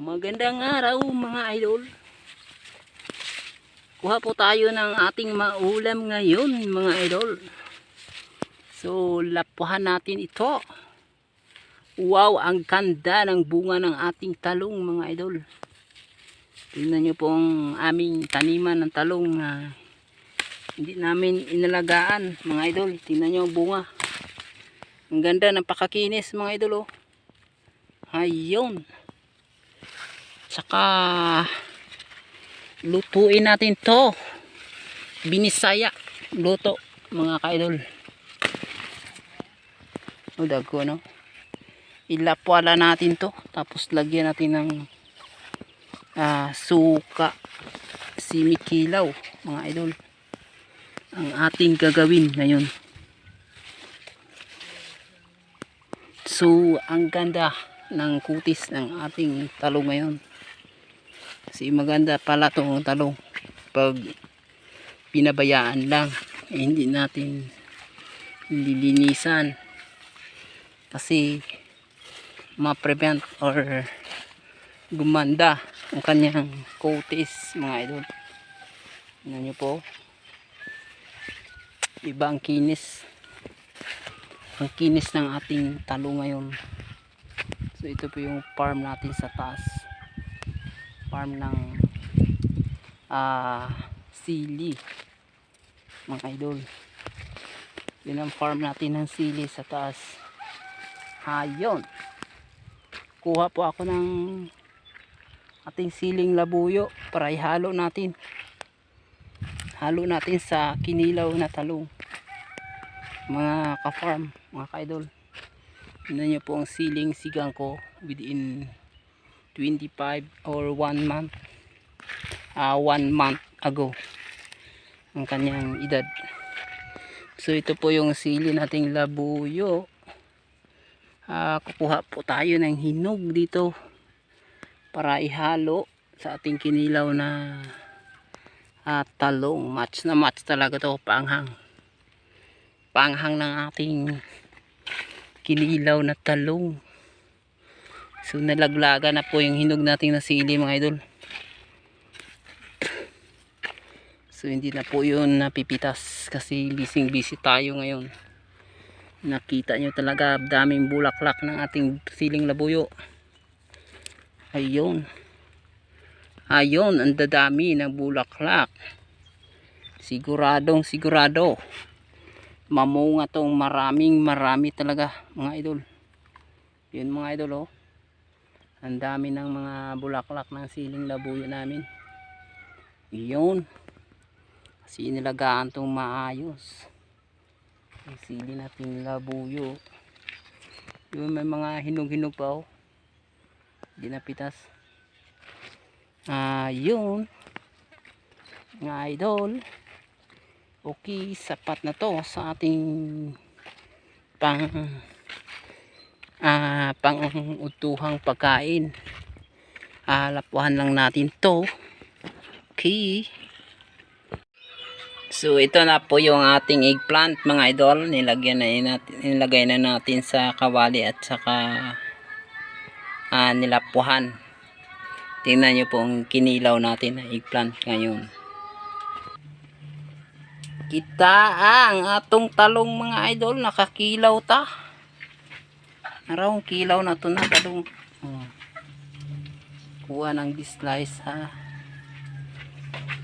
Magandang araw mga idol. Kuha po tayo ng ating maulam ngayon mga idol. So lapuhan natin ito. Wow, ang ganda ng bunga ng ating talong mga idol. Tingnan nyo po ang aming taniman ng talong na hindi namin inalagaan mga idol. Tingnan nyo ang bunga. Ang ganda ng pakakinis mga idol oh. Ayun. Saka lutuin natin to. Binisaya luto mga kaidol. O dago no. Ilapwala natin to tapos lagyan natin ng ah, suka simikilaw mga idol. Ang ating gagawin ngayon. So, ang ganda ng kutis ng ating talong ngayon. Kasi maganda pala itong talong pag pinabayaan lang. Eh, hindi natin lilinisan. Kasi ma-prevent or gumanda ang kanyang kutis mga idol. Tingnan nyo po. Iba ang kinis ang kinis ng ating talo ngayon so ito po yung farm natin sa taas farm ng ah sili mga idol. Yun ang farm natin ng sili sa taas. Hayon kuha po ako ng ating siling labuyo para ihalo natin. Halo natin sa kinilaw na talong. Mga ka-farm, mga ka-idol. Tingnan niyo po ang siling sigang ko within 25 or 1 month. Ah, 1 month ago. Ang kanyang edad. So ito po yung sili nating labuyo. Ah, kukuha po tayo ng hinog dito para ihalo sa ating kinilaw na ah, talong. Match na match talaga to panghang panghang ng ating kinilaw na talong so nalaglaga na po yung hinog nating na sili mga idol. So hindi na po yun napipitas kasi bising busy tayo ngayon. Nakita nyo talaga daming bulaklak ng ating siling labuyo. Ayun. Ayun ang dadami ng bulaklak. Siguradong sigurado. Mamunga tong maraming marami talaga mga idol. Yun mga idol oh ang dami ng mga bulaklak ng siling labuyo namin. Yun. Kasi inilagaan maayos. Ang sili natin labuyo. Yun may mga hinog-hinog pa oh. Ginapitas ah yun. Mga idol. Okay sapat na to sa ating pang ah pang utuhang pagkain. Lapuhan lang natin to. Okay. So ito na po yung ating eggplant mga idol. Nilagyan na natin nilagay na natin sa kawali at saka ah, nilapuhan. Tingnan nyo po ang kinilaw natin na eggplant ngayon. Kita ang atong talong mga idol. Nakakilaw ta narawang kilaw na to na talong oh. kuha ng slice ha?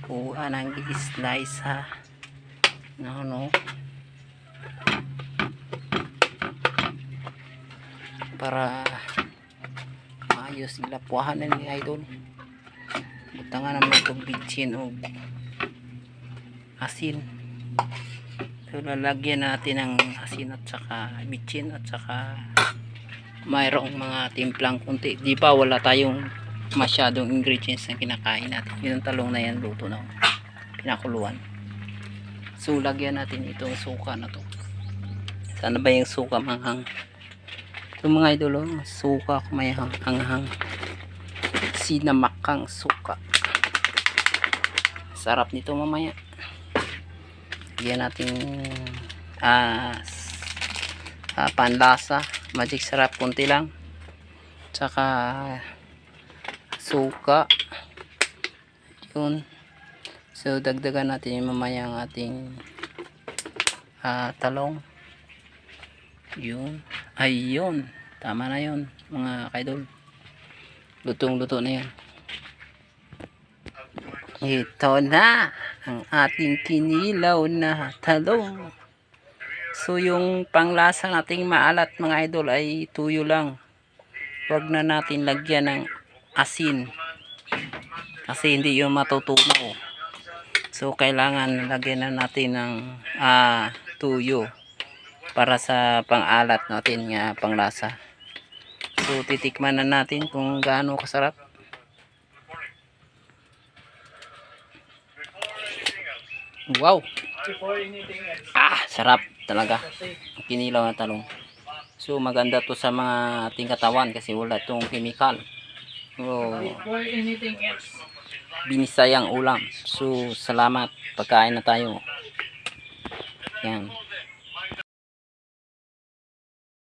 Kuha ng slice ha? No no. Para maayos ilapuhan na ni idol. Butangan naman itong bitchin o asin. So lalagyan natin ng asin at saka bitchin at saka mayroong mga timplang kunti. Di ba wala tayong masyadong ingredients na kinakain natin. Yung talong na yan luto na. Pinakuluan. So lagyan natin itong suka na to. Sana ba yung suka manghang? Ito mga idol, oh, suka may hanghang. Sinamakang suka. Sarap nito mamaya lagyan natin ah, ah, panlasa magic sarap kunti lang tsaka suka. Yun. So, dagdagan natin mamaya ang ating ah, talong. Yun. Ayun. Tama na yun, mga kaidol. Lutong-luto na yan. Ito na ang ating kinilaw na talong. So yung panglasa nating maalat mga idol ay tuyo lang. Huwag na natin lagyan ng asin. Kasi hindi yung matutunaw. So kailangan lagyan na natin ng ah, tuyo para sa pangalat natin nga panglasa. So titikman na natin kung gaano kasarap. Wow! Ah, sarap talaga. Kinilaw na talong. So maganda to sa mga ating katawan kasi wala tong chemical. So, binisayang ulam. So salamat. Pagkain na tayo. Yan.